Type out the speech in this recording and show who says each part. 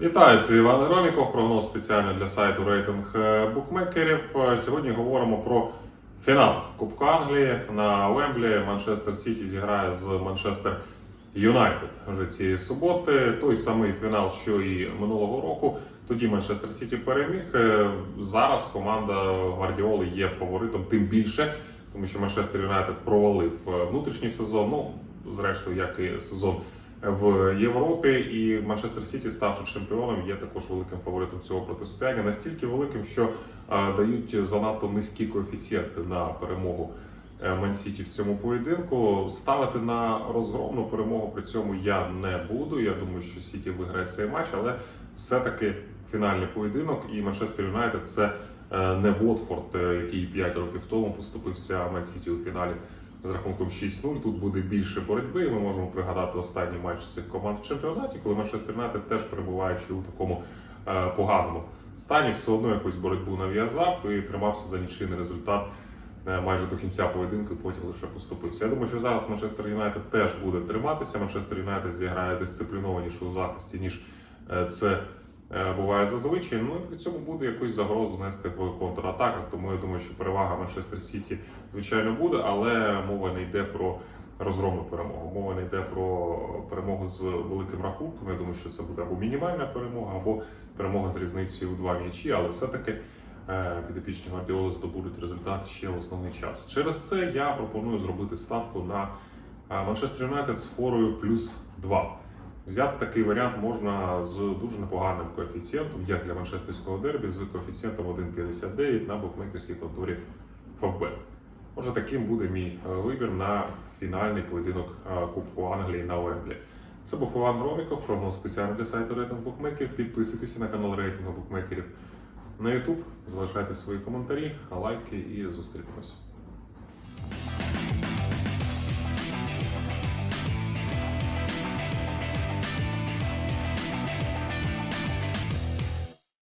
Speaker 1: Вітаю, це Іван Роміков, прогноз спеціально для сайту рейтинг е, букмекерів. Е, Сьогодні говоримо про фінал Кубка Англії на Уемблі. Манчестер Сіті зіграє з Манчестер Юнайтед вже цієї суботи. Той самий фінал, що і минулого року. Тоді Манчестер Сіті переміг. Е, Зараз команда Гвардіоли є фаворитом, тим більше, тому що Манчестер Юнайтед провалив внутрішній сезон. Ну, зрештою, як і сезон в Європі, і Манчестер Сіті, ставши чемпіоном, є також великим фаворитом цього протистояння. Настільки великим, що дають занадто низькі коефіцієнти на перемогу е, Ман Сіті в цьому поєдинку. Ставити на розгромну перемогу при цьому я не буду. Я думаю, що Сіті виграє цей матч, але все-таки фінальний поєдинок і Манчестер Юнайтед це е, не Вотфорд, е, який 5 років тому поступився Ман Сіті у фіналі з рахунком 6-0. Тут буде більше боротьби. і Ми можемо пригадати останній матч цих команд в чемпіонаті, коли Манчестер Юнайтед теж перебуваючи у такому е, поганому стані, все одно якусь боротьбу нав'язав і тримався за нічийний результат е, майже до кінця поєдинку, і потім лише поступився. Я думаю, що зараз Манчестер Юнайтед теж буде триматися. Манчестер Юнайтед зіграє дисциплінованіше у захисті, ніж е, це буває зазвичай. Ну і при цьому буде якусь загрозу нести в контратаках. Тому я думаю, що перевага Манчестер Сіті звичайно буде, але мова не йде про розгромну перемогу. Мова не йде про перемогу з великим рахунком. Я думаю, що це буде або мінімальна перемога, або перемога з різницею у два м'ячі, але все-таки. е, Підопічні Гвардіоли здобудуть результат ще в основний час. Через це я пропоную зробити ставку на е, Манчестер Юнайтед з форою плюс 2. Взяти такий варіант можна з дуже непоганим коефіцієнтом, як для манчестерського дербі, з коефіцієнтом 1,59 на букмекерській конторі Favbet. Отже, таким буде мій е, вибір на фінальний поєдинок е, Кубку Англії на Вемблі. Це був Іван Громіков, прогноз спеціально для сайту рейтинг букмекерів. Підписуйтеся на канал рейтингу букмекерів на YouTube, залишайте свої коментарі, лайки і зустрінемось.